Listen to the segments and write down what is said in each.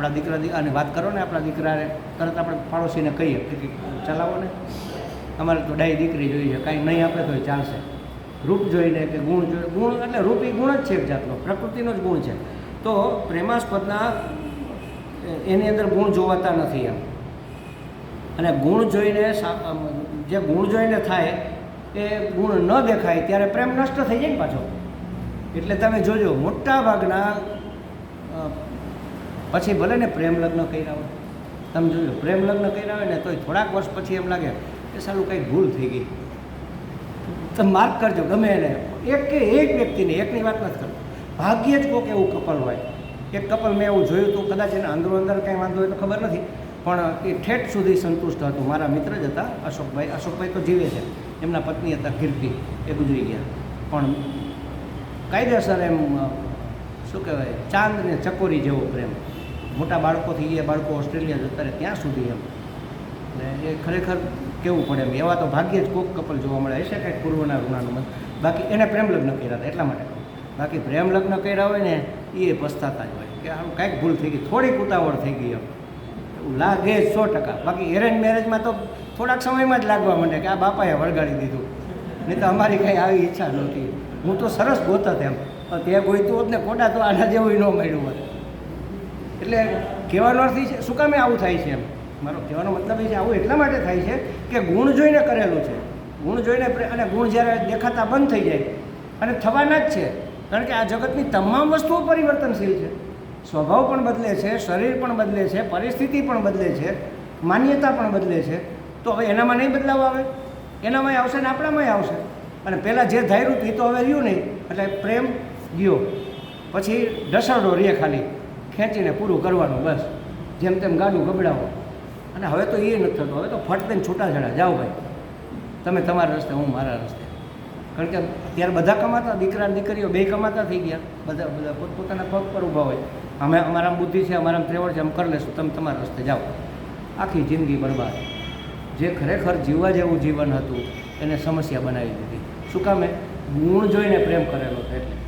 આપણા દીકરા અને વાત કરો ને આપણા દીકરાને તરત આપણે પાડોશીને કહીએ કે ચલાવો ને. અમારે તો ડાય દીકરી જોઈએ કાંઈ નહીં આપે તો ચાલશે. રૂપ જોઈને કે ગુણ જોઈ, ગુણ એટલે રૂપ એ ગુણ જ છે એક જાતનો, પ્રકૃતિનો જ ગુણ છે. તો પ્રેમાસ્પદના એની અંદર ગુણ જોવાતા નથી એમ. અને ગુણ જોઈને જે ગુણ જોઈને થાય, એ ગુણ ન દેખાય ત્યારે પ્રેમ નષ્ટ થઈ જાય ને પાછો. એટલે તમે જોજો મોટા ભાગના પછી ભલે ને પ્રેમ લગ્ન કર્યા હોય. તમે જોયું પ્રેમ લગ્ન કર્યા હોય ને તોય થોડાક વર્ષ પછી એમ લાગે કે સારું કંઈક ભૂલ થઈ ગઈ. તમે માર્ક કરજો, ગમે એને. એક કે એક વ્યક્તિને, એકની વાત નથી કરતો. ભાગ્યે જ કોઈક એવું કપલ હોય. એક કપલ મેં એવું જોયું હતું, કદાચ એને અંદરો અંદર કંઈ વાંધો હોય તો ખબર નથી, પણ એ ઠેઠ સુધી સંતુષ્ટ હતું. મારા મિત્ર જ હતા, અશોકભાઈ. અશોકભાઈ તો જીવે છે. એમના પત્ની હતા કીર્તિ એ ગુજરી ગયા. પણ કાયદેસર એમ શું કહેવાય, ચાંદ ને ચકોરી જેવો પ્રેમ. મોટા બાળકોથી એ બાળકો ઓસ્ટ્રેલિયા જતા રહે ત્યાં સુધી એમ. ને એ ખરેખર કેવું પડે એમ? એવા તો ભાગ્યે જ કોક કપલ જોવા મળે. હશે કંઈક પૂર્વના ઋણાનું બાકી એને પ્રેમ લગ્ન કર્યા હતા, એટલા માટે. બાકી પ્રેમ લગ્ન કર્યા હોય ને એ પસ્તાતા જ હોય. કે આમ કાંઈક ભૂલ થઈ ગઈ, થોડીક ઉતાવળ થઈ ગઈ એમ. એવું લાગે સો ટકા. બાકી એરેન્જ મેરેજમાં તો થોડાક સમયમાં જ લાગવા માંડે કે આ બાપાએ વળગાડી દીધું. નહીં તો અમારી કાંઈ આવી ઈચ્છા નહોતી. હું તો સરસ ગોતત એમ. તે ગોઈતું હોત ને ખોટા તો આના જેવું ન મળ્યું હોત. એટલે કહેવાનો અર્થ છે, શું કામે આવું થાય છે એમ? મારો કહેવાનો મતલબ એ છે, આવું એટલા માટે થાય છે કે ગુણ જોઈને કરેલું છે. ગુણ જોઈને અને ગુણ જ્યારે દેખાતા બંધ થઈ જાય, અને થવાના જ છે, કારણ કે આ જગતની તમામ વસ્તુઓ પરિવર્તનશીલ છે. સ્વભાવ પણ બદલે છે, શરીર પણ બદલે છે, પરિસ્થિતિ પણ બદલે છે, માન્યતા પણ બદલે છે, તો હવે એનામાં નહીં બદલાવ આવે? એનામાંય આવશે ને આપણામાંય આવશે? અને પહેલાં જે ધાર્યું હતું એ તો હવે રહ્યું નહીં. એટલે પ્રેમ ગયો. પછી ઢસરડો રે ખાલી. ખેંચીને પૂરું કરવાનું બસ. જેમ તેમ ગાડું ગબડાવો. અને હવે તો એ નથી થતું. હવે તો ફટ દઈને છૂટાછેડા જાઓ ભાઈ. તમે તમારા રસ્તે, હું મારા રસ્તે. કારણ કે અત્યારે બધા કમાતા, દીકરા દીકરીઓ બે કમાતા થઈ ગયા. બધા બધા પોતપોતાના પગ પર ઊભા હોય. અમે અમારા બુદ્ધિ છે અમારા ત્રેવડ છે, અમે કરી લેશું તમે તમારા રસ્તે જાઓ. આખી જિંદગી બરબાદ. જે ખરેખર જીવવા જેવું જીવન હતું, એને સમસ્યા બનાવી દીધી. શું કામે ગુણ જોઈને પ્રેમ કરેલો એટલે.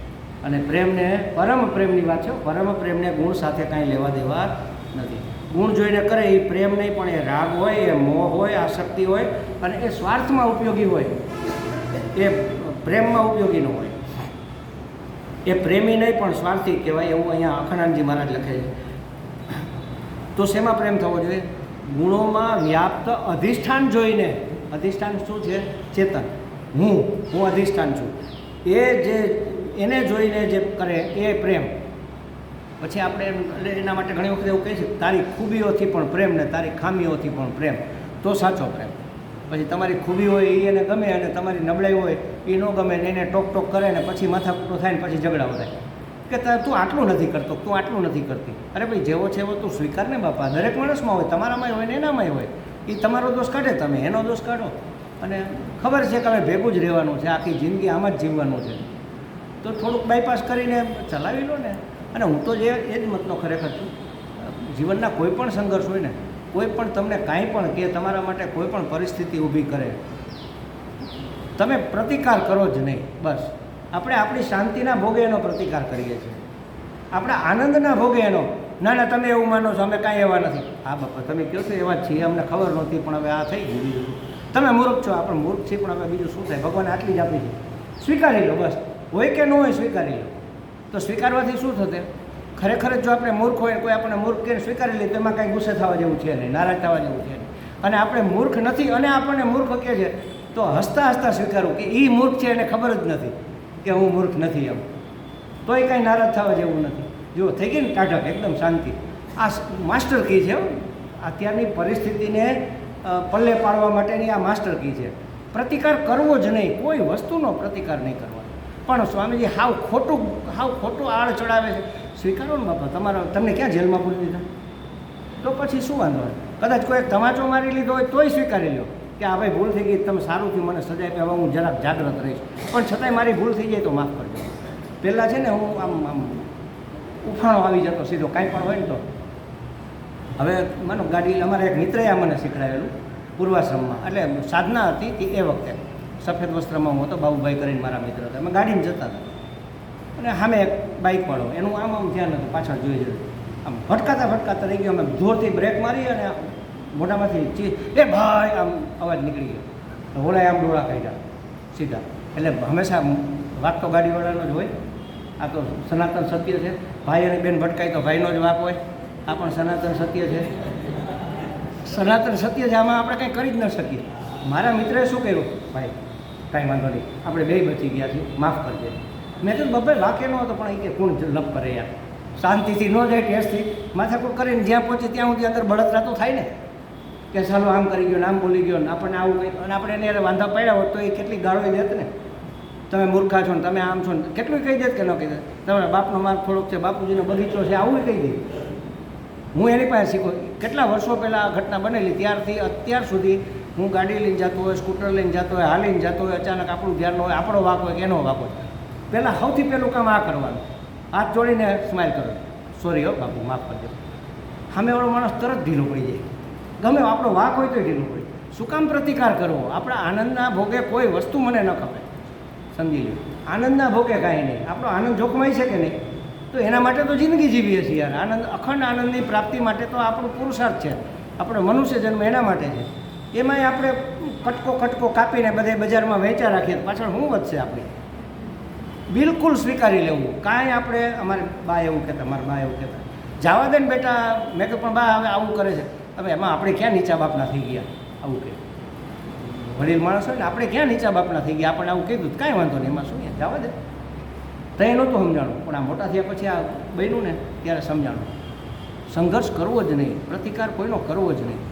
અને પ્રેમને, પરમ પ્રેમની વાત છે પરમ પ્રેમને ગુણ સાથે કાંઈ લેવા દેવા નથી. ગુણ જોઈને કરે એ પ્રેમ નહીં, પણ એ રાગ હોય, એ મોહ હોય, આસક્તિ હોય, અને એ સ્વાર્થમાં ઉપયોગી હોય. એ પ્રેમમાં ઉપયોગી ન હોય. એ પ્રેમી નહીં, પણ સ્વાર્થી કહેવાય એવું અહીંયા અખંડાનંદજી મહારાજ લખે છે. તો શેમાં પ્રેમ થવો જોઈએ? ગુણોમાં વ્યાપ્ત અધિષ્ઠાન જોઈને. અધિષ્ઠાન શું છે? ચેતન. હું હું અધિષ્ઠાન છું. એ જે એને જોઈને જે કરે એ પ્રેમ. પછી આપણે એટલે એના માટે ઘણી વખત એવું કહે છે, તારી ખૂબીઓથી પણ પ્રેમ ને તારી ખામીઓથી પણ પ્રેમ. તો સાચો પ્રેમ. પછી તમારી ખૂબી હોય એ એને ગમે અને તમારી નબળાઈ હોય એ ન ગમે ને એને ટોક ટોક કરે ને પછી માથાકૂટો થાય ને પછી ઝઘડા થાય કે તું આટલું નથી કરતો, તું આટલું નથી કરતી. અરે ભાઈ, જેવો છે એવો તું સ્વીકાર ને બાપા. દરેક માણસમાં હોય, તમારામાંય હોય ને એનામાંય હોય. એ તમારો દોષ કાઢે તમે, એનો દોષ કાઢો. અને ખબર છે કે હવે ભેગું જ રહેવાનું છે, આખી જિંદગી આમાં જ જીવવાનું છે. તો થોડુંક બાયપાસ કરીને ચલાવી લો ને. અને હું તો જે એ જ મતનો ખરેખર છું. જીવનના કોઈ પણ સંઘર્ષ હોય ને, કોઈ પણ તમને કાંઈ પણ કે, તમારા માટે કોઈ પણ પરિસ્થિતિ ઊભી કરે, તમે પ્રતિકાર કરો જ નહીં, બસ. આપણે આપણી શાંતિના ભોગે એનો પ્રતિકાર કરીએ છીએ. આપણા આનંદના ભોગે એનો. ના ના, તમે એવું માનો છો, અમે કાંઈ એવા નથી. હા, બાપા, તમે કહો છો, એવા જ છીએ, અમને ખબર નહોતી, પણ હવે આ થઈ ગયું તમે મૂર્ખ છો, આપણે મૂર્ખ છીએ, પણ હવે બીજું શું થાય? ભગવાન આટલી જ આપી છે. સ્વીકારી લો, બસ. હોય કે ન હોય સ્વીકારી લો. તો સ્વીકારવાથી શું થશે? ખરેખર જો આપણે મૂર્ખ હોય કોઈ આપણે મૂર્ખ કે સ્વીકારી લઈએ તો એમાં કાંઈ ગુસ્સે થવા જેવું છે નહીં, નારાજ થવા જેવું છે નહીં. અને આપણે મૂર્ખ નથી અને આપણને મૂર્ખ કહે છે, તો હસતા હસતા સ્વીકારવું કે એ મૂર્ખ છે એને ખબર જ નથી કે હું મૂર્ખ નથી એમ. તોય કાંઈ નારાજ થવા જેવું નથી. જો થઈ ગઈ ને ટાઢક એકદમ શાંતિ. આ માસ્ટર કી છે. અત્યારની પરિસ્થિતિને પલ્લે પાડવા માટેની આ માસ્ટર કી છે. પ્રતિકાર કરવો જ નહીં. કોઈ વસ્તુનો પ્રતિકાર નહીં કરવાનો પણ સ્વામીજી હાવ ખોટું હાવ ખોટું આળ ચડાવે છે. સ્વીકારો ને બાપા, તમારા, તમને ક્યાં જેલમાં પૂરી દીધા? તો પછી શું વાંધો કદાચ કોઈ તમાચો મારી લીધો હોય તોય સ્વીકારી લો. કે આ ભાઈ ભૂલ થઈ ગઈ, તમે સારું થયું મને સજા આપી હું જરાક જાગ્રત રહીશ. પણ છતાંય મારી ભૂલ થઈ જાય તો માફ કરજો. પહેલાં છે ને હું આમ આમ ઉફાણો આવી જતો, સીધો કાંઈ પણ હોય ને તો. હવે મને ગાડી, અમારા એક મિત્રએ આ મને શીખડાવેલું પૂર્વાશ્રમમાં. એટલે સાધના હતી એ વખતે. સફેદ વસ્ત્રમાં હું હતો, બાબુભાઈ કરીને મારા મિત્ર હતા. અમે ગાડીમાં જતા હતા. અને સામે એક બાઇક વાળો, એનું આમ આમ ધ્યાન હતું, પાછળ જોઈ જોયું આમ ભટકાતા ભટકાતા રહી ગયો, અમે જોરથી બ્રેક મારી અને મોઢામાંથી ચી, એ ભાઈ! આમ અવાજ નીકળી ગયો. હોળાએ આમ ડોળા કાઢ્યા, સીધા. એટલે હંમેશા વાત તો ગાડીવાળાનો જ હોય. આ તો સનાતન સત્ય છે. ભાઈ અને બેન ભટકાય તો ભાઈનો જ વાપ હોય. આ પણ સનાતન સત્ય છે. સનાતન સત્ય છે, આમાં આપણે કંઈ કરી જ ન શકીએ. મારા મિત્રએ શું કર્યું? ભાઈ કાંઈ વાંધો નહીં. આપણે બે બચી ગયા છીએ. માફ કરજે. મેં કીધું બબ્બે વાક્ય ન હતો, પણ એ કે કોણ લપ કરે યાર શાંતિથી ન જાય, ટેસ્ટથી. માથાકૂટ કરીને જ્યાં પહોંચે ત્યાં સુધી અંદર બળતરા તો થાય ને. કે ચાલો આમ કરી ગયો ને આમ બોલી ગયો ને આપણને આવું કંઈ અને આપણે એને વાંધા પડ્યા હોત તો એ કેટલી ગાળો દેત ને. તમે મૂર્ખા છો ને, તમે આમ છો ને કેટલું કહી દેત કે ન કહી દે તમારા બાપનો માર્ગ થોડોક છે, બાપુજીનો બગીચો છે, આવું કહી દે. હું એની પાસે શીખું. કેટલા વર્ષો પહેલાં આ ઘટના બનેલી, ત્યારથી અત્યાર સુધી હું ગાડી લઈને જતો હોય, સ્કૂટર લઈને જતો હોય, હાલીને જતો હોય, અચાનક આપણું ધ્યાન હોય, આપણો વાક હોય એનો વાક હોય પહેલાં સૌથી પહેલું કામ આ કરવાનું. હાથ જોડીને સ્માઇલ કરો. સોરી હો બાપુ, માફ કરજો. સામેવાળો માણસ તરત ઢીલો પડી જાય. ગમે આપણો વાક હોય તો ઢીલો પડી શું કામ પ્રતિકાર કરવો? આપણા આનંદના ભોગે કોઈ વસ્તુ મને ન ખપે. સમજી લો આનંદના ભોગે કાંઈ નહીં. આપણો આનંદ જોખમાય છે કે નહીં? તો એના માટે તો જિંદગી જીવીએ છીએ યાર. આનંદ, અખંડ આનંદની પ્રાપ્તિ માટે તો આપણો પુરુષાર્થ છે. આપણો મનુષ્ય જન્મ એના માટે છે. એમાંય આપણે કટકો કટકો કાપીને બધે બજારમાં વેચા રાખીએ પાછળ શું વધશે આપણી? બિલકુલ સ્વીકારી લેવું. કાંઈ આપણે અમારે બા એવું કહેતા, મારા બા એવું કહેતા. જવા દે ને બેટા, મેં કહ્યું પણ બા, હવે આવું કરે છે. હવે એમાં આપણે ક્યાં નીચા બાપના થઈ ગયા? આવું કહે. વડીલ માણસ હોય ને, આપણે ક્યાં નીચા બાપના થઈ ગયા? આપણને આવું કીધું કાંઈ વાંધો નહીં. એમાં શું જવા દે. તઈ નહોતું સમજાણું. પણ આ મોટા થયા પછી આ બન્યું ને, ત્યારે સમજાણું. સંઘર્ષ કરવો જ નહીં. પ્રતિકાર કોઈનો કરવો જ નહીં.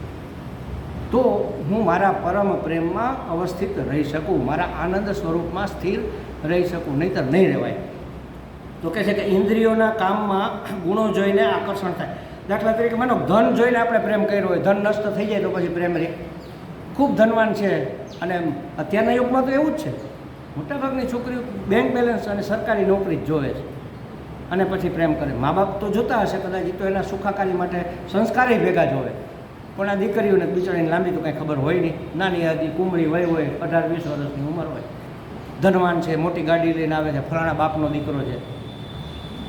તો હું મારા પરમ પ્રેમમાં અવસ્થિત રહી શકું, મારા આનંદ સ્વરૂપમાં સ્થિર રહી શકું, નહીંતર નહીં રહેવાય. તો કહે છે કે ઇન્દ્રિયોના કામમાં ગુણો જોઈને આકર્ષણ થાય. દાખલા તરીકે માનો ધન જોઈને આપણે પ્રેમ કર્યો હોય, ધન નષ્ટ થઈ જાય તો પછી પ્રેમ રહે. ખૂબ ધનવાન છે અને અત્યારના યુગમાં તો એવું જ છે. મોટાભાગની છોકરીઓ બેંક બેલેન્સ અને સરકારી નોકરી જ જોવે છે. અને પછી પ્રેમ કરે. મા બાપ તો જોતા હશે કદાચ તો એના સુખાકારી માટે સંસ્કારે ભેગા જોવે. પણ આ દીકરીઓને બિચારીને લાંબી તો કાંઈ ખબર હોય નહીં. નાની હતી કુમળી વય હોય, અઢાર વીસ વર્ષની ઉંમર હોય. ધનવાન છે, મોટી ગાડી લઈને આવે છે, ફલાણા બાપનો દીકરો છે.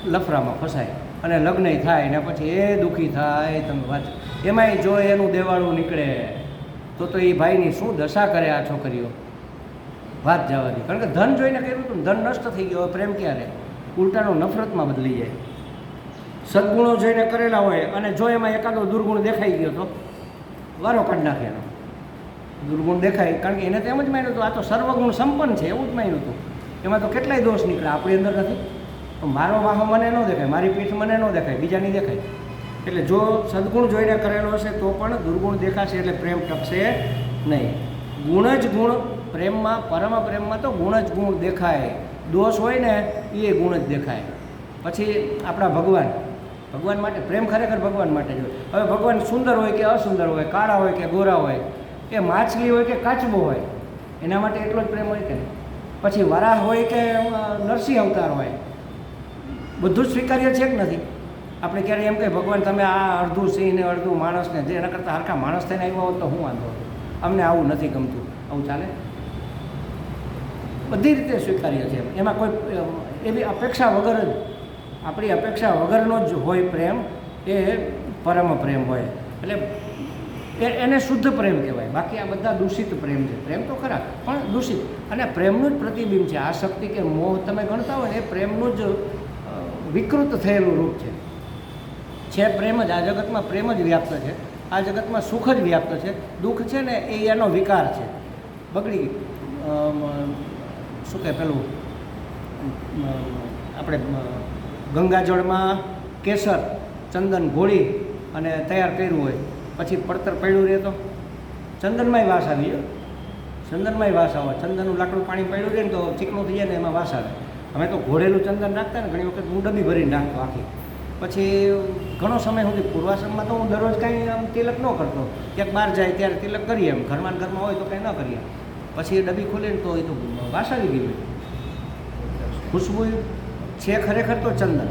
લફરામાં ફસાય. અને લગ્ન થાય ને પછી એ દુઃખી થાય, તમે વાત એમાંય જો એનું દેવાળું નીકળે, તો તો એ ભાઈની શું દશા કરે આ છોકરીઓ? વાત જવાની કારણ કે ધન જોઈને કર્યું હતું ધન નષ્ટ થઈ ગયો પ્રેમ ક્યારે? ઉલટાનો નફરતમાં બદલી જાય. સદગુણો જોઈને કરેલા હોય, અને જો એમાં એકાદો દુર્ગુણ દેખાઈ ગયો તો? વારો કાઢ નાખે એનો દુર્ગુણ દેખાય. કારણ કે એને તો એમ જ માન્યું હતું, આ તો સર્વગુણ સંપન્ન છે, એવું જ માન્યું હતું. એમાં તો કેટલાય દોષ નીકળે આપણી અંદર નથી. પણ મારો વાહો મને ન દેખાય, મારી પીઠ મને ન દેખાય, બીજાની દેખાય. એટલે જો સદગુણ જોઈને કરેલો હશે, તો પણ દુર્ગુણ દેખાશે એટલે પ્રેમ ટકશે નહીં. ગુણ જ ગુણ, પ્રેમમાં, પરમ પ્રેમમાં તો ગુણ જ ગુણ દેખાય. દોષ હોય ને, એ ગુણ જ દેખાય. પછી આપણા ભગવાન ભગવાન માટે, પ્રેમ ખરેખર ભગવાન માટે જ હોય. હવે ભગવાન સુંદર હોય કે અસુંદર હોય, કાળા હોય કે ગોરા હોય કે માછલી હોય કે કાચબો હોય, એના માટે એટલો જ પ્રેમ હોય કે પછી વરાહ હોય કે નરસિંહ અવતાર હોય, બધું જ સ્વીકાર્ય છે કે નથી? આપણે ક્યારેય એમ કહીએ, ભગવાન, તમે આ અડધું સિંહ ને અડધું માણસને જે એના કરતાં હરખા માણસ થઈને આવ્યા હોત તો હું વાંધો અમને આવું નથી ગમતું. આવું ચાલે? બધી રીતે સ્વીકાર્ય છે એમાં. કોઈ એવી અપેક્ષા વગર જ આપણી અપેક્ષા વગરનો જ હોય પ્રેમ, એ પરમ પ્રેમ હોય. એટલે એને શુદ્ધ પ્રેમ કહેવાય. બાકી આ બધા દૂષિત પ્રેમ છે. પ્રેમ તો ખરા, પણ દૂષિત. અને પ્રેમનું જ પ્રતિબિંબ છે. આ શક્તિ કે મોહ તમે ગણતા હોય ને, એ પ્રેમનું જ વિકૃત થયેલું રૂપ છે. છે પ્રેમ જ, આ જગતમાં પ્રેમ જ વ્યાપ્ત છે. આ જગતમાં સુખ જ વ્યાપ્ત છે. દુઃખ છે ને, એ એનો વિકાર છે. બગડી શું કહે પેલું? આપણે ગંગાજળમાં કેસર, ચંદન ઘોળી અને તૈયાર કર્યું હોય. પછી પડતર પડ્યું રહે તો? ચંદનમાંય વાસ આવી જાય ચંદનમાંય વાસ આવે. ચંદનનું લાકડું પાણી પડ્યું રહે ને તો ચીકણું થઈ જાય ને એમાં વાસ આવે. અમે તો ઘોળેલું ચંદન નાખતા ને ઘણી વખત હું ડબ્બી ભરીને નાખતો આખી. પછી ઘણો સમય સુધી પૂર્વાશ્રમમાં તો હું દરરોજ કાંઈ આમ તિલક ન કરતો. ક્યાંક બહાર જાય ત્યારે તિલક કરીએ એમ. ઘરમાં ઘરમાં હોય તો કંઈ ન કરીએ. પછી એ ડબ્બી ખોલીને તો એ તો વાસ આવી ગયું ખુશ્બુ છે ખરેખર તો ચંદન.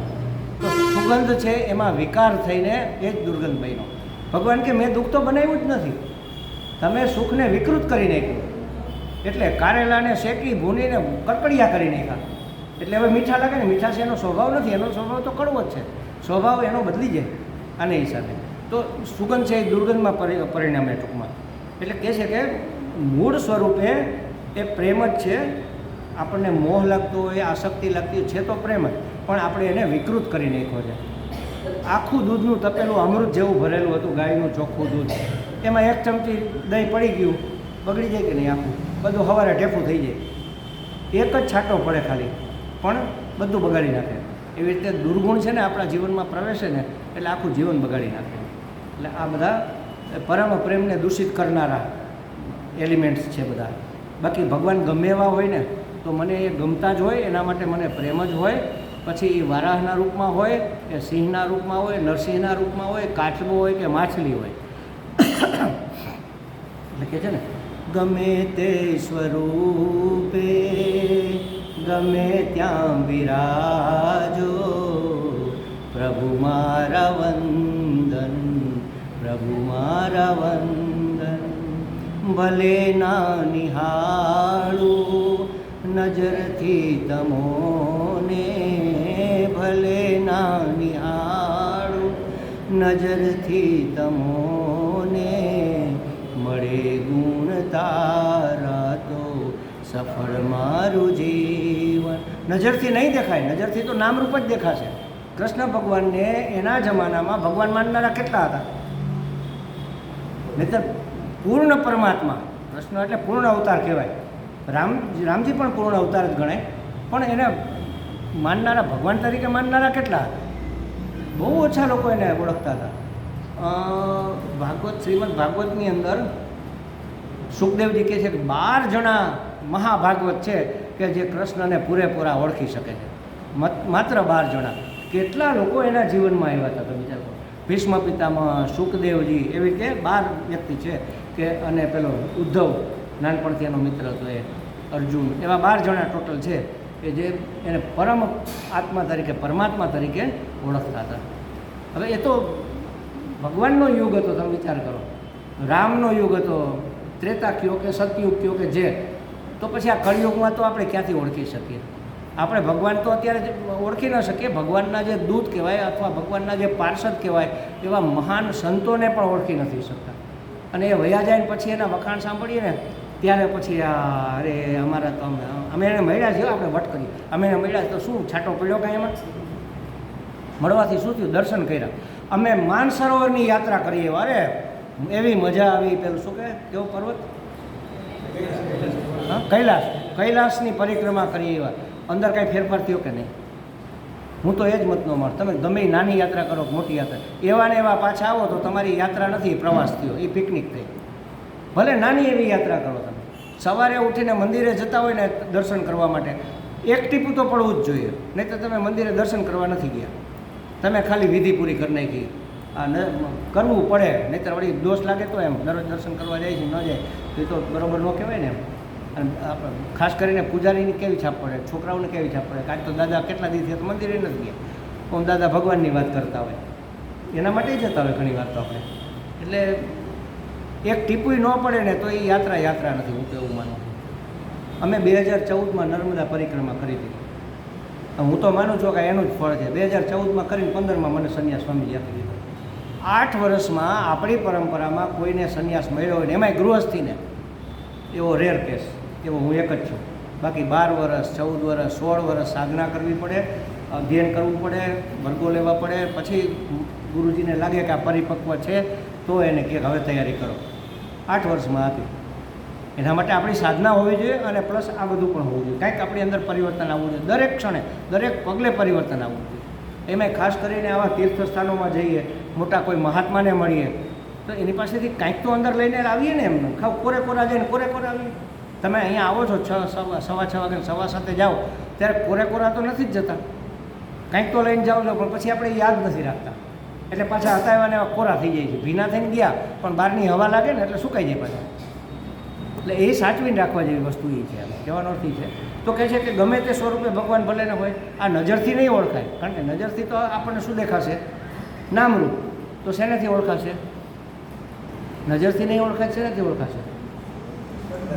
તો સુગંધ છે એમાં વિકાર થઈને એ જ દુર્ગંધ બન્યો. ભગવાન કે મેં દુઃખ તો બનાવ્યું જ નથી. તમે સુખને વિકૃત કરી નાખ્યું. એટલે કારેલાને શેકી ભૂનીને કડકડિયા કરી નાખ્યા. એટલે હવે મીઠા લાગે ને, મીઠા છે એનો સ્વભાવ નથી, એનો સ્વભાવ તો કડવો જ છે. સ્વભાવ એનો બદલી જાય આને હિસાબે. તો સુગંધ છે એ દુર્ગંધમાં પરિ- પરિણમે ટૂંકમાં. એટલે કહે છે કે મૂળ સ્વરૂપે એ પ્રેમ જ છે આપણને મોહ લાગતો હોય, આસક્તિ લાગતી છે તો પ્રેમ જ, પણ આપણે એને વિકૃત કરી નાખ્યો છે. આખું દૂધનું તપેલું અમૃત જેવું ભરેલું હતું, ગાયનું ચોખ્ખું દૂધ. એમાં એક ચમચી દહીં પડી ગયું, બગડી જાય કે નહીં આખું? બધું સવારે ઢેફું થઈ જાય. એક જ છાંટો પડે ખાલી, પણ બધું બગાડી નાખે. એવી રીતે દુર્ગુણ છે ને આપણા જીવનમાં પ્રવેશે ને, એટલે આખું જીવન બગાડી નાખે. એટલે આ બધા પરમ પ્રેમને દૂષિત કરનારા એલિમેન્ટ્સ છે બધા. બાકી ભગવાન ગમે એવા હોય ને તો મને એ ગમતા જ હોય, એના માટે મને પ્રેમ જ હોય. પછી એ વારાહના રૂપમાં હોય કે સિંહના રૂપમાં હોય, નરસિંહના રૂપમાં હોય, કાચબો હોય કે માછલી હોય. એટલે કે છે ને? ગમે તે સ્વરૂપે, ગમે ત્યાં વિરાજો, પ્રભુ મારા વંદન, પ્રભુ મારા વંદન. ભલે ના નિહાળું નજરથી તમોને ભલે ના નિહાળું નજરથી તમોને મળે ગુણ તારા તો સફળ મારું જીવન. નજરથી નહીં દેખાય, નજરથી તો નામરૂપ જ દેખાશે. કૃષ્ણ ભગવાનને એના જમાનામાં ભગવાન માનનારા કેટલા હતા? નહીતર પૂર્ણ પરમાત્મા, કૃષ્ણ એટલે પૂર્ણ અવતાર કહેવાય. રામ રામજી પણ પૂર્ણ અવતાર જ ગણાય. પણ એને માનનારા ભગવાન તરીકે માનનારા કેટલા? બહુ ઓછા લોકો એને ઓળખતા હતા. ભાગવત, શ્રીમદ ભાગવતની અંદર સુખદેવજી કહે છે કે બાર જણા મહાભાગવત છે કે જે કૃષ્ણને પૂરેપૂરા ઓળખી શકે છે. માત્ર બાર જણા. કેટલા લોકો એના જીવનમાં આવ્યા હતા વિચાર ભીષ્મ પિતામાં સુખદેવજી એવી રીતે બાર વ્યક્તિ છે કે અને પેલો ઉદ્ધવ નાનપણથી એનો મિત્ર હતો એ. અર્જુન. એવા બાર જણા ટોટલ છે કે જે એને પરમ આત્મા તરીકે, પરમાત્મા તરીકે ઓળખતા હતા. હવે એ તો ભગવાનનો યુગ હતો, તમે વિચાર કરો. રામનો યુગ હતો ત્રેતા કયો કે સતયુગ કયો કે જે. તો પછી આ કળિયુગમાં તો આપણે ક્યાંથી ઓળખી શકીએ? આપણે ભગવાન તો અત્યારે ઓળખી ન શકીએ. ભગવાનના જે દૂત કહેવાય અથવા ભગવાનના જે પાર્ષદ કહેવાય, એવા મહાન સંતોને પણ ઓળખી નથી શકતા. અને એ વયા જાય પછી એના વખાણ સાંભળીએ ને ત્યારે પછી આ, અરે, અમારા તો અમે અમે એને મળ્યા છીએ, આપણે વટ કરીએ અમે એને મળ્યા તો શું છાંટો પડ્યો કાંઈ એમાં? મળવાથી શું થયું? દર્શન કર્યા. અમે માનસરોવરની યાત્રા કરીએ વારે એવી મજા આવી પેલું શું કે કેવો પર્વત? હા, કૈલાસ. કૈલાસની પરિક્રમા કરીએ એવા. અંદર કાંઈ ફેરફાર થયો કે નહીં? હું તો એ જ મતનો માર તમે ગમે નાની યાત્રા કરો મોટી યાત્રા. એવા ને એવા પાછા આવો તો તમારી યાત્રા નથી, પ્રવાસ થયો. એ પિકનિક થઈ. ભલે નાની એવી યાત્રા કરો સવારે ઉઠીને મંદિરે જતા હોય ને દર્શન કરવા માટે. એક ટીપું તો પડવું જ જોઈએ. નહીં તો તમે મંદિરે દર્શન કરવા નથી ગયા. તમે ખાલી વિધિ પૂરી કરી નાખી. આ ન, કરવું પડે. નહીંતર વળી દોષ લાગે તો એમ. દરરોજ દર્શન કરવા જાય છે, ન જાય તો એ તો બરોબર ન કહેવાય ને એમ. અને આપણે ખાસ કરીને પૂજારીની કેવી છાપ પડે, છોકરાઓને કેવી છાપ પડે? કાંઈ તો દાદા કેટલા દિવસથી તો મંદિરે નથી ગયા. પણ દાદા ભગવાનની વાત કરતા હોય. એના માટે જતા હોય ઘણી વાર તો આપણે. એટલે એક ટીપુય ન પડે ને તો એ યાત્રા યાત્રા નથી, હું તો એવું માનું. અમે બે હજાર ચૌદમાં નર્મદા પરિક્રમા કરી હતી. હું તો માનું છું કે એનું જ ફળ છે. બે હજાર ચૌદમાં કરીને પંદરમાં મને સંન્યાસ સ્વામીજી આપી દીધો. આઠ વર્ષમાં આપણી પરંપરામાં કોઈને સંન્યાસ મળ્યો હોય ને, એમાંય ગૃહસ્થીને. એવો રેર કેસ એવો હું એક જ છું. બાકી બાર વર્ષ, ચૌદ વર્ષ, સોળ વર્ષ સાધના કરવી પડે, અધ્યયન કરવું પડે, વર્ગો લેવા પડે. પછી ગુરુજીને લાગે કે આ પરિપક્વ છે. તો એને કે હવે તૈયારી કરો. આઠ વર્ષમાં આપી. એના માટે આપણી સાધના હોવી જોઈએ અને પ્લસ આ બધું પણ હોવું જોઈએ. કાંઈક આપણી અંદર પરિવર્તન આવવું જોઈએ. દરેક ક્ષણે, દરેક પગલે પરિવર્તન આવવું જોઈએ. એમાંય ખાસ કરીને આવા તીર્થસ્થાનોમાં જઈએ, મોટા કોઈ મહાત્માને મળીએ, તો એની પાસેથી કાંઈક તો અંદર લઈને આવીએ ને એમને. ખાવ કોરે કોરા જઈને કોરે આવીએ. તમે અહીંયા આવો છો, છ, સવા છ વાગે સવા સાથે જાઓ. ત્યારે કોરે કોરા તો નથી જ જતા. કાંઈક તો લઈને જાઓ છો, પણ પછી આપણે યાદ નથી રાખતા. એટલે પાછા હતા એવા એવા કોરા થઈ જાય છે. ભીના થઈને ગયા પણ બહારની હવા લાગે ને એટલે સુકાઈ જાય પાછા. એટલે એ સાચવીને રાખવા જેવી વસ્તુ એ છે કહેવાનો અર્થ છે. તો કહે છે કે ગમે તે સ્વરૂપે ભગવાન ભલે ને હોય આ નજરથી નહીં ઓળખાય. કારણ કે નજરથી તો આપણને શું દેખાશે? નામરૂપ. તો શેનાથી ઓળખાશે? નજરથી નહીં ઓળખાય શેનેથી ઓળખાશે?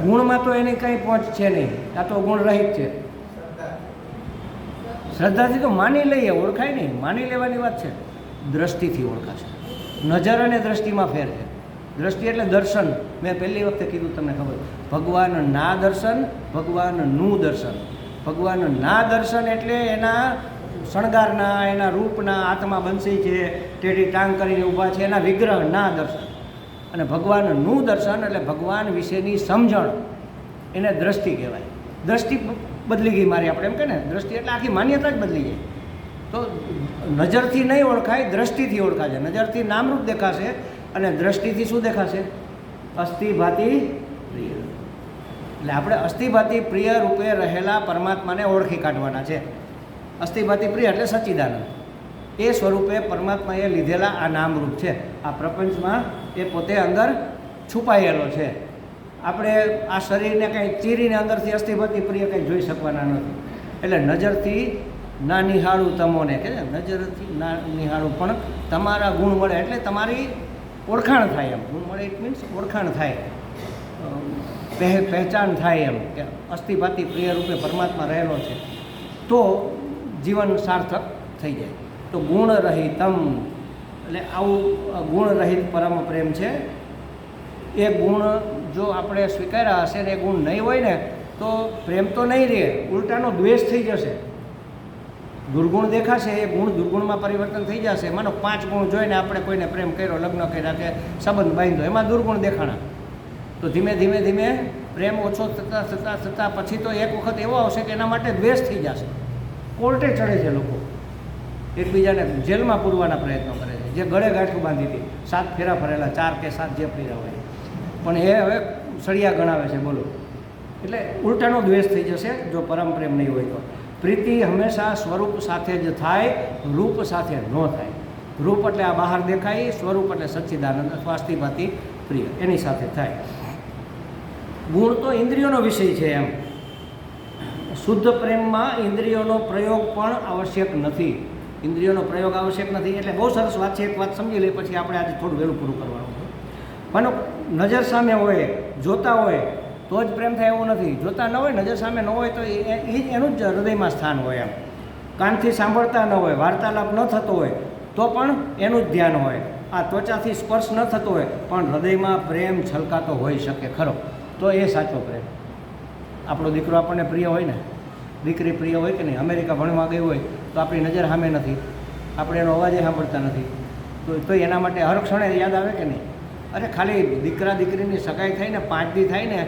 ગુણમાં તો એની કંઈ પહોંચ છે નહીં. આ તો ગુણ રહિત છે. શ્રદ્ધાથી તો માની લઈએ ઓળખાય નહીં. માની લેવાની વાત છે. દ્રષ્ટિથી ઓળખાશે. નજર અને દ્રષ્ટિમાં ફેર છે. દ્રષ્ટિ એટલે દર્શન. મેં પહેલી વખતે કીધું તમને ખબર. ભગવાન ના દર્શન ભગવાનનું દર્શન. ભગવાન ના દર્શન એટલે એના શણગારના, એના રૂપના આત્મા બંસી છે, ટેઢી ટાંગ કરીને ઊભા છે, એના વિગ્રહ ના દર્શન. અને ભગવાનનું દર્શન એટલે ભગવાન વિશેની સમજણ. એને દ્રષ્ટિ કહેવાય. દ્રષ્ટિ બદલી ગઈ મારી આપણે, એમ કે ને? દ્રષ્ટિ એટલે આખી માન્યતા જ બદલી જાય તો નજરથી નહીં ઓળખાય, દ્રષ્ટિથી ઓળખાશે. નજરથી નામરૂપ દેખાશે અને દ્રષ્ટિથી શું દેખાશે? અસ્થિભાતિ પ્રિય. એટલે આપણે અસ્થિભાતિ પ્રિય રૂપે રહેલા પરમાત્માને ઓળખી કાઢવાના છે. અસ્થિભાતિ પ્રિય એટલે સચ્ચિદાનંદ. એ સ્વરૂપે પરમાત્માએ લીધેલા આ નામરૂપ છે. આ પ્રપંચમાં એ પોતે અંદર છુપાયેલો છે. આપણે આ શરીરને કંઈ ચીરીને અંદરથી અસ્થિભાતિ પ્રિય કંઈ જોઈ શકવાના નથી. એટલે નજરથી ના નિહાળું તમોને કે નજરથી ના નિહાળું, પણ તમારા ગુણ મળે એટલે તમારી ઓળખાણ થાય એમ. ગુણ મળે ઇટ મીન્સ ઓળખાણ થાય. પહે, પહેચાન થાય એમ કે અસ્થિભાતિ પ્રિય રૂપે પરમાત્મા રહેલો છે. તો જીવન સાર્થક થઈ જાય. તો ગુણ રહિતમ એટલે આવું ગુણ રહિત પરમ પ્રેમ છે. એ ગુણ જો આપણે સ્વીકાર્યા હશે ને એ ગુણ નહીં હોય ને, તો પ્રેમ તો નહીં રહે. ઉલટાનો દ્વેષ થઈ જશે. દુર્ગુણ દેખાશે, એ ગુણ દુર્ગુણમાં પરિવર્તન થઈ જશે. માનો પાંચ ગુણ જોઈને આપણે કોઈને પ્રેમ કર્યો, લગ્ન કર્યા કે સંબંધ બાંધ્યો, એમાં દુર્ગુણ દેખાણા. તો ધીમે ધીમે ધીમે પ્રેમ ઓછો થતાં થતાં થતાં પછી તો એક વખત એવો આવશે કે એના માટે દ્વેષ થઈ જશે. કોર્ટે ચડે છે લોકો. એકબીજાને જેલમાં પૂરવાના પ્રયત્નો કરે છે. જે ગળે ગાંઠું બાંધી હતી, સાત ફેરા ફરેલા ચાર કે સાત જે ફેરા હોય. પણ એ હવે સળિયા ગણાવે છે, બોલો. એટલે ઉલટાનો દ્વેષ થઈ જશે, જો પરમ પ્રેમ નહીં હોય તો. પ્રીતિ હંમેશા સ્વરૂપ સાથે જ થાય, રૂપ સાથે ન થાય. રૂપ એટલે આ બહાર દેખાય, સ્વરૂપ એટલે સચ્ચિદાનંદ અસ્થિભાતિ પ્રિય. એની સાથે થાય. ગુણ તો ઇન્દ્રિયોનો વિષય છે એમ. શુદ્ધ પ્રેમમાં ઇન્દ્રિયોનો પ્રયોગ પણ આવશ્યક નથી. ઇન્દ્રિયોનો પ્રયોગ આવશ્યક નથી, એટલે બહુ સરસ વાત છે, એક વાત સમજી લઈએ, પછી આપણે આજે થોડું વહેલું પૂરું કરવાનું પણ નજર સામે હોય, જોતા હોય તો જ પ્રેમ થાય એવું નથી. જોતા ન હોય, નજર સામે ન હોય તો એ એનું જ હૃદયમાં સ્થાન હોય એમ. કાનથી સાંભળતા ન હોય, વાર્તાલાપ ન થતો હોય, તો પણ એનું જ ધ્યાન હોય. આ ત્વચાથી સ્પર્શ ન થતો હોય, પણ હૃદયમાં પ્રેમ છલકાતો હોઈ શકે, ખરો. તો એ સાચો પ્રેમ. આપણો દીકરો આપણને પ્રિય હોય ને? દીકરી પ્રિય હોય કે નહીં? અમેરિકા ભણવા ગઈ હોય, તો આપણી નજર સામે નથી. આપણે એનો અવાજે સાંભળતા નથી. તો તો એના માટે હર ક્ષણે યાદ આવે કે નહીં? અરે ખાલી દીકરા દીકરીની સગાઈ થઈને પાંચ દી થાય ને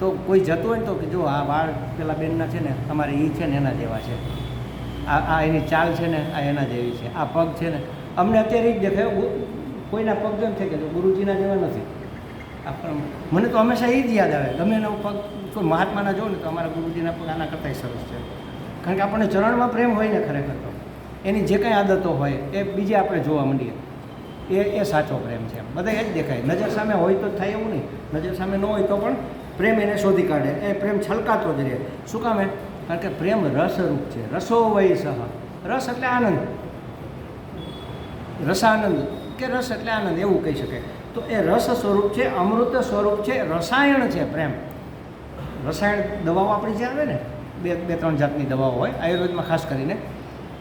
તો કોઈ જતું હોય ને તો કે જો આ વાળ પેલા બેનના છે ને તમારે એ છે ને એના જેવા છે. આ આ એની ચાલ છે ને, આ એના જેવી છે. આ પગ છે ને. અમને અત્યારે એ જ દેખાય. કોઈના પગ જેમ છે કે જો ગુરુજીના જેવા નથી. મને તો હંમેશા એ જ યાદ આવે. ગમે એનો પગ કોઈ મહાત્માના જોઉં ને તો અમારા ગુરુજીના પગ આના કરતાંય સરસ છે. કારણ કે આપણને ચરણમાં પ્રેમ હોય ને ખરેખર તો. એની જે કંઈ આદતો હોય, એ બીજે આપણે જોવા માંડીએ. એ એ સાચો પ્રેમ છે બધા એ જ દેખાય. નજર સામે હોય તો થાય એવું નહીં. નજર સામે ન હોય તો પણ પ્રેમ એને શોધી કાઢે. એ પ્રેમ છલકાતો જ રહે. શું કામ એ? કારણ કે પ્રેમ રસરૂપ છે. રસો વય સહ. રસ એટલે આનંદ. રસાનંદ. કે રસ એટલે આનંદ, એવું કહી શકે તો એ રસ સ્વરૂપ છે, અમૃત સ્વરૂપ છે, રસાયણ છે પ્રેમ. રસાયણ દવાઓ આપણી જે આવે ને, બે બે, ત્રણ જાતની દવાઓ હોય, આયુર્વેદમાં ખાસ કરીને.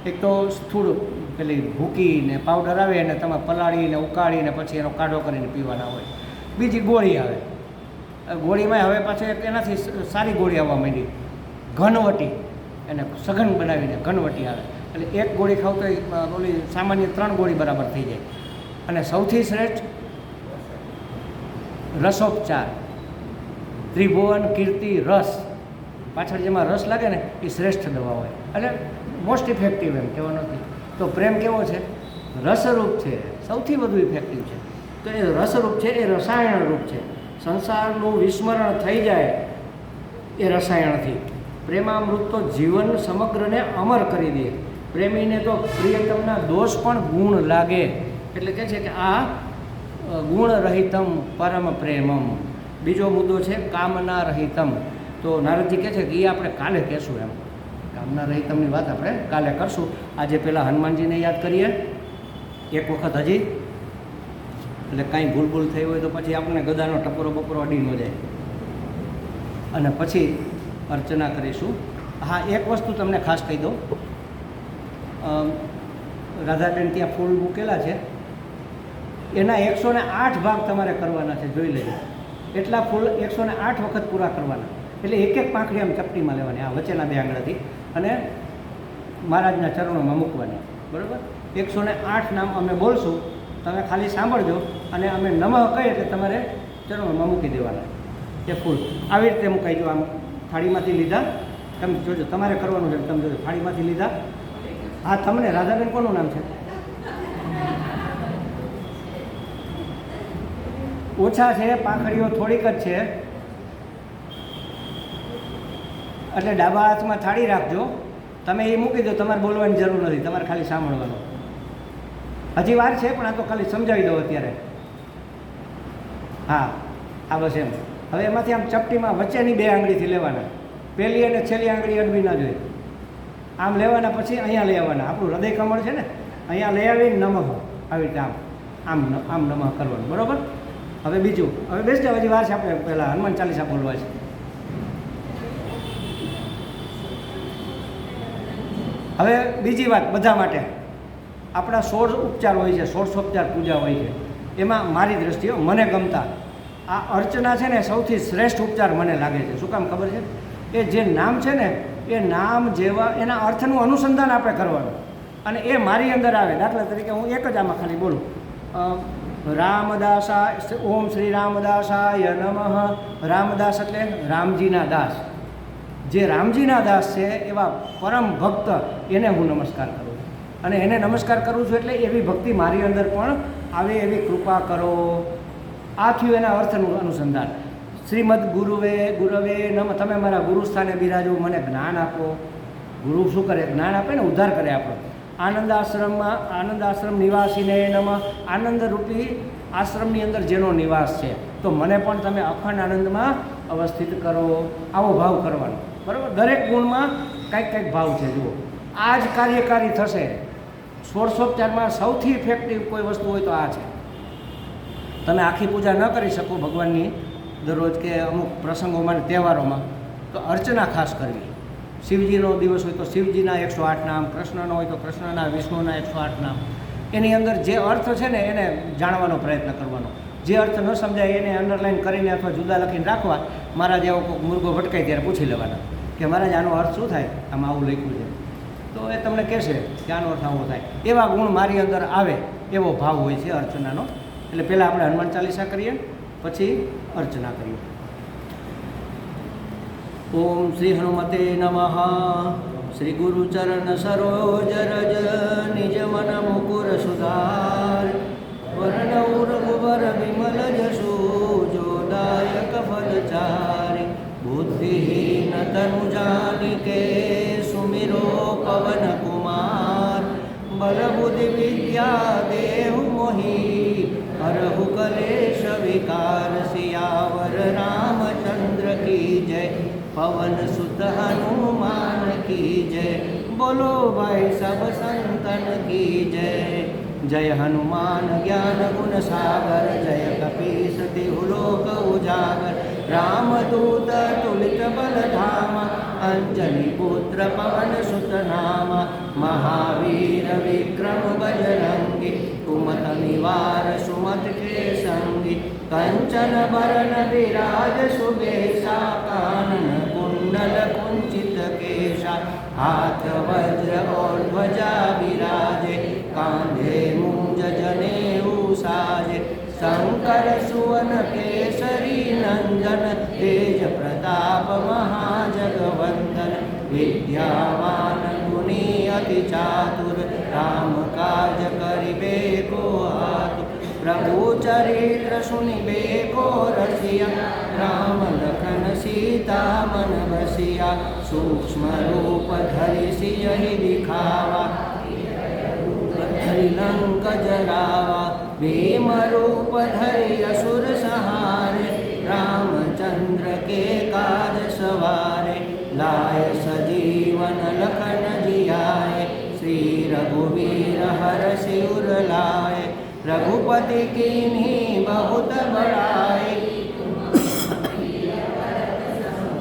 એક તો સ્થૂળ પેલી ભૂકીને પાવડર આવે અને તમે પલાળીને ઉકાળીને પછી એનો કાઢો કરીને પીવાના હોય. બીજી ગોળી આવે. ગોળીમાં હવે પાછું એનાથી સારી ગોળી આવવા માંડી. ઘનવટી. એને સઘન બનાવીને ઘનવટી આવે. એટલે એક ગોળી ખાવ તો ઓલી સામાન્ય ત્રણ ગોળી બરાબર થઈ જાય. અને સૌથી શ્રેષ્ઠ રસોપચાર. ત્રિભુવન, કીર્તિ, રસ. પાછળ જેમાં રસ લાગે ને, એ શ્રેષ્ઠ દવા હોય. એટલે મોસ્ટ ઇફેક્ટિવ એમ કહેવાનો નથી. તો પ્રેમ કેવો છે? રસરૂપ છે. સૌથી વધુ ઇફેક્ટિવ છે. તો એ રસરૂપ છે, એ રસાયણરૂપ છે. સંસારનું વિસ્મરણ થઈ જાય એ રસાયણથી. પ્રેમામૃત તો જીવન સમગ્રને અમર કરી દે. પ્રેમીને તો પ્રિયતમના દોષ પણ ગુણ લાગે. એટલે કહે છે કે આ ગુણ રહિતમ પરમ પ્રેમમ. બીજો મુદ્દો છે કામના રહિતમ તો નારદજી કહે છે કે એ આપણે કાલે કહેશું એમ. કામના રહિતમની વાત આપણે કાલે કરશું. આજે પહેલાં હનુમાનજીને યાદ કરીએ. એક વખત હજી એટલે કાંઈ ભૂલ ભૂલ થઈ હોય તો પછી આપણને ગદાનો ટપરો બપોરો અડી ન જાય. અને પછી અર્ચના કરીશું. હા, એક વસ્તુ તમને ખાસ કહી દઉં. રાધાબેન ત્યાં ફૂલ મૂકેલા છે. એના એકસો ને આઠ ભાગ તમારે કરવાના છે, જોઈ લેજો. એટલા ફૂલ એકસો ને આઠ વખત પૂરા કરવાના. એટલે એક એક પાંખડી આમ ચપટીમાં લેવાની, આ વચ્ચેના બે આંગળાથી. અને મહારાજના ચરણોમાં મૂકવાની. બરાબર? એકસો ને આઠ નામ અમે બોલશું. તમે ખાલી સાંભળજો અને અમે નમઃ કહીએ એટલે તમારે ચરણોમાં મૂકી દેવાના. એ ફૂલ. આવી રીતે મૂકાઈ દો આમ. થાળીમાંથી લીધા. તમે જોજો, તમારે કરવાનું છે તમે જોજો. થાળીમાંથી લીધા. હા તમને રાધાબેન કોનું નામ છે? ઓછા છે, પાંખડીઓ થોડીક જ છે. એટલે ડાબા હાથમાં થાળી રાખજો. તમે એ મૂકી દો, તમારે બોલવાની જરૂર નથી. તમારે ખાલી સાંભળવાનું. હજી વાર છે, પણ આ તો ખાલી સમજાવી દો અત્યારે. હા, આ બસ એમ. હવે એમાંથી આમ ચપટીમાં વચ્ચેની બે આંગળીથી લેવાના. પહેલી અને છેલ્લી આંગળી અડવી ના જોઈએ. આમ લેવાના પછી અહીંયા લઈ આવવાના. આપણું હૃદય કમળ છે ને, અહીંયા લઈ આવીને નમઃ. આવી રીતે આમ આમ આમ નમઃ કરવાનું. બરાબર? હવે બીજું, હવે બેસ હજી વાર છે, આપણે પહેલાં હનુમાન ચાલીસા બોલવા છે. હવે બીજી વાત, બધા માટે. આપણા સોળ ઉપચાર હોય છે સોળસોપચાર પૂજા હોય છે. એમાં મારી દ્રષ્ટિએ મને ગમતા. આ અર્ચના છે ને સૌથી શ્રેષ્ઠ ઉપચાર મને લાગે છે. શું કામ ખબર છે? એ જે નામ છે ને, એ નામ જેવા, એના અર્થનું અનુસંધાન આપણે કરવાનું. અને એ મારી અંદર આવે. દાખલા તરીકે હું એક જ આમાં ખાલી બોલું. રામદાસા ઓમ શ્રી રામદાસાય નમઃ. રામદાસ એટલે રામજીના દાસ. જે રામજીના દાસ છે એવા પરમ ભક્ત, એને હું નમસ્કાર કરું. અને એને નમસ્કાર કરું છું એટલે એવી ભક્તિ મારી અંદર પણ આવે એવી કૃપા કરો. આ થયું એના અર્થનું અનુસંધાન. શ્રીમદ ગુરુવે, ગુરવે નમ, તમે મારા ગુરુ સ્થાને બિરાજો, મને જ્ઞાન આપો. ગુરુ શું કરે? જ્ઞાન આપે ને ઉદ્ધાર કરે આપણો. આનંદ આશ્રમમાં આનંદ આશ્રમ નિવાસીને નમ, આનંદરૂપી આશ્રમની અંદર જેનો નિવાસ છે. તો મને પણ તમે અખંડ આનંદમાં અવસ્થિત કરો. આવો ભાવ કરવાનો. બરાબર? દરેક ગુણમાં કંઈક કંઈક ભાવ છે, જુઓ. આ જ કાર્યકારી થશે. ષોડશોપચારમાં સૌથી ઇફેક્ટિવ કોઈ વસ્તુ હોય તો આ છે. તમે આખી પૂજા ન કરી શકો ભગવાનની દરરોજ કે અમુક પ્રસંગોમાં અને તહેવારોમાં. તો અર્ચના ખાસ કરવી. શિવજીનો દિવસ હોય તો શિવજીના એકસો આઠ નામ, કૃષ્ણનો હોય તો કૃષ્ણના, વિષ્ણુના એકસો આઠ નામ. એની અંદર જે અર્થ છે ને એને જાણવાનો પ્રયત્ન કરવાનો. જે અર્થ ન સમજાય એને અંડરલાઈન કરીને અથવા જુદા લખીને રાખવા, મારા જેવો મુર્ગો ભટકાય ત્યારે પૂછી લેવાના. કે મહારાજ, આનો અર્થ શું થાય? આમાં આવું લખ્યું છે. તો એ તમને કહેશે કે આનો અર્થ આવો થાય. એવા ગુણ મારી અંદર આવે એવો ભાવ હોય છે અર્ચનાનો. એટલે પહેલાં આપણે હનુમાન ચાલીસા કરીએ, પછી અર્ચના કરીએ. ઓમ શ્રી હનુમતે નમઃ. શ્રી ગુરુચરણ સરોજ રજ. પવન સુત હનુમાન કી જય. બોલો ભાઈ સબ સંતન કી જય. જય હનુમાન જ્ઞાન ગુણ સાગર, જય કપીસ દેવલોક ઉજાગર. રામદૂત તુલિત બલ ધામ અંજની પુત્ર પવન સુત નામ. મહાવીર વિક્રમ બજરંગી, કુમત નિવાર સુમત કે સંગી કંચન બરન વિરાજ સુબેશા કાનન કુંડલ કુંચિત કેશા હાથ વજ્ર ઓર ધ્વજા વિરાજે કાંધે મુંજ જને સાજે શંકર સુવન કેસરી નંદન તેજ પ્રતાપ મહાજગવંદન વિદ્યાવાન ગુણી અતિ ચાતુર રામ કાજ પ્રભુ ચરિત્ર સુનિબે કો રસિયા, રામ લખન સીતા મન વસિયા, સૂક્ષ્મ રૂપ ધરી સિંહ દિખાવા ધરી લંક જરાવા ભીમ રૂપ ધરી અસુર સહારે, રામચંદ્ર કે કાજ સવારે, લાય સજીવન લખન જિયાય શ્રી રઘુવીર હર શિવર લાય. रघुपति किन्हीं बहुत बड़ाई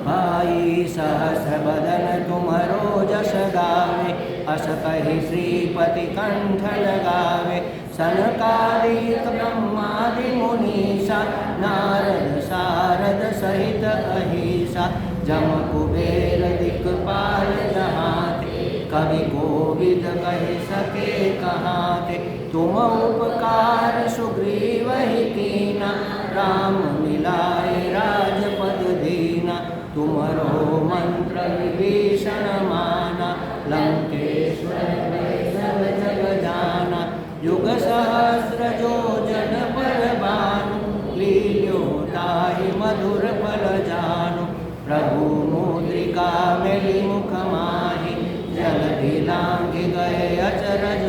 भाई सहस बदन तुम्हरो जस गावे अस कही श्रीपति कंठ लगावे सनकादिक ब्रह्मादि मुनीसा नारद सारद सहित अहिसा जम कुबेर दिक्पाल जहाँ कवि गोविंद कह सके कहाँ तुम उपकार सुग्रीव ही कीना राम मिलाए राजपद दीना तुमरो मंत्र विभीषण माना लंकेश्वर में सब जग जाना युग सहस्र जो जन पर बानु लील्यो ताहि मधुर फल जानु प्रभु मुद्रिका मेली मुख माही जलधि लांग गए अचरज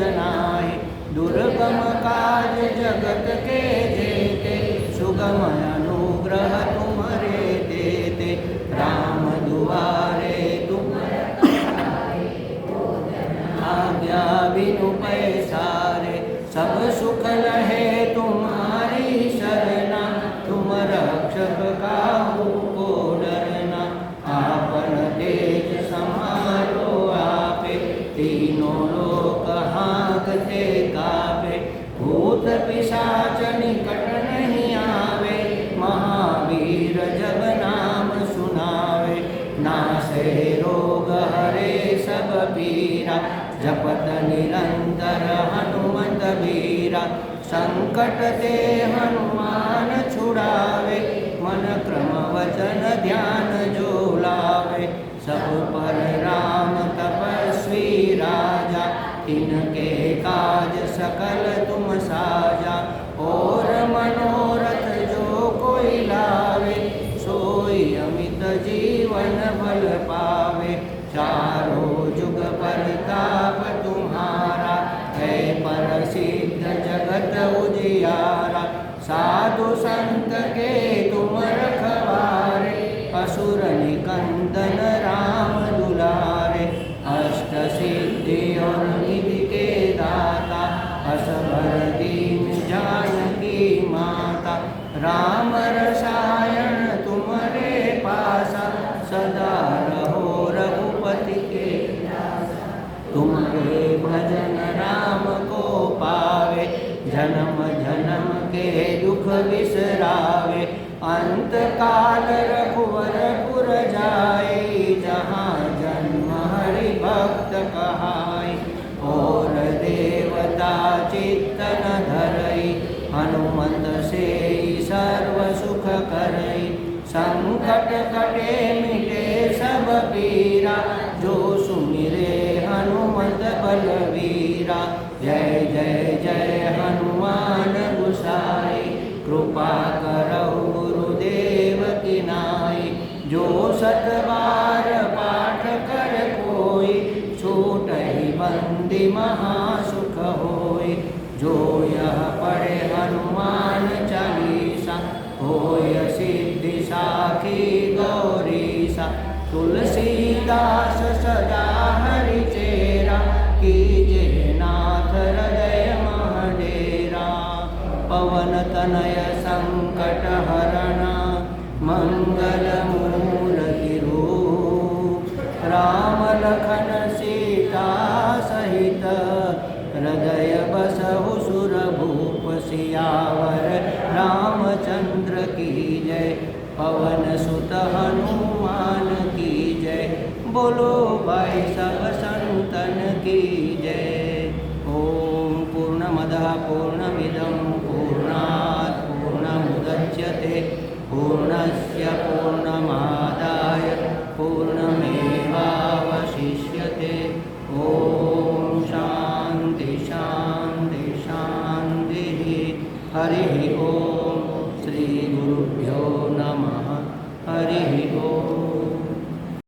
जपत निरंतर हनुमत वीरा संकट ते हनुमान छुड़ावे मन क्रम वचन ध्यान जो लावे सब पर उजियारा साधु संत के तुम रखवारे असुर निकंदन राम दुलारे अष्ट सिद्धि और निधि के दाता असबर दीन जानकी माता राम रसायन तुम्हारे पासा सदा रहो रघुपति के तुम्हारे भजन राम को पावे जन्म जन्म के વિસરાવે, અંતકાલ રઘુવરપુર જાય જહાં જન્મ હરિ ભક્ત કહાય. ઓર દેવતા ચિત્તન ધરઈ હનુમંત સે સર્વ સુખ કરઈ સંકટ કટે મિટે સબ પીરા, જો સુમિરે હનુમંત બલવીરા. જય જય કૃપા કરો ગુરુદેવ કિનાય જો સતવાર પાઠ કર કોઈ છૂટહી બંદી મહાસુખ હોય. જો યહ પડે હનુમાન ચાલીસા, હોય સિદ્ધિ સાખી ગૌરીસા. તુલસીદાસ સદા तनय संकट हरण मंगल मूर्ति रूप राम लखन सीता सहित हृदय बसहु सुर भूप सियावर रामचंद्र की जय पवन सुत हनुमान की जय बोलो भाई सब संतन की પૂર્ણસ્ય પૂર્ણમાદાય પૂર્ણમેવાવશિષ્યતે ઓમ શાંતિ શાંતિ શાંતિ હરિ ઓમ શ્રી ગુરુભ્યો નમઃ હરિ ઓમ